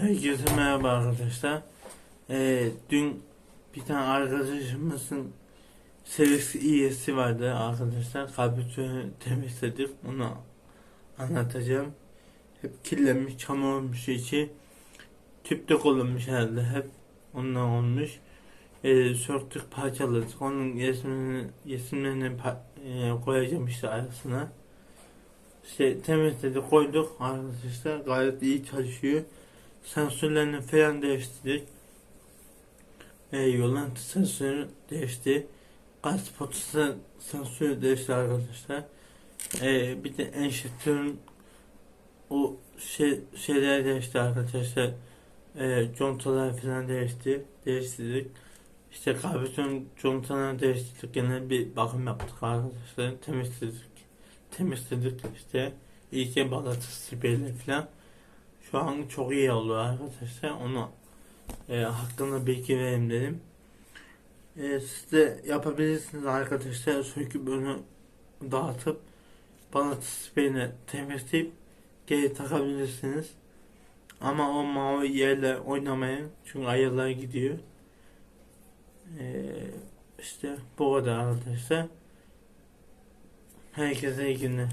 Herkese merhaba arkadaşlar. Ee, dün bir tane arkadaşımızın serisi iyisi vardı arkadaşlar. Kabüsünü temizledik. Onu anlatacağım. Hep kirlenmiş, çamur olmuş içi. Tüpte kullanmış herhalde hep. Ondan olmuş. Ee, söktük parçaladık. Onun resimlerini, resimlerini e, koyacağım işte arasına. İşte temizledik koyduk arkadaşlar. Gayet iyi çalışıyor sensörlerini falan değiştirdik. E, yolantı sensörü değişti. Gaz potası sensörü değişti arkadaşlar. E, bir de enjektörün o şey, şeyler değişti arkadaşlar. E, contalar falan değişti. Değiştirdik. İşte karbüratörün contalarını değiştirdik. Genel bir bakım yaptık arkadaşlar. Temizledik. Temizledik işte. İyice balatı siperle falan. Şu an çok iyi oldu arkadaşlar. Onu e, hakkında bilgi vereyim dedim. E, siz de yapabilirsiniz arkadaşlar. Söküp onu dağıtıp bana spreyini temizleyip geri takabilirsiniz. Ama o mavi yerle oynamayın. Çünkü ayarlar gidiyor. E, işte bu kadar arkadaşlar. Herkese iyi günler.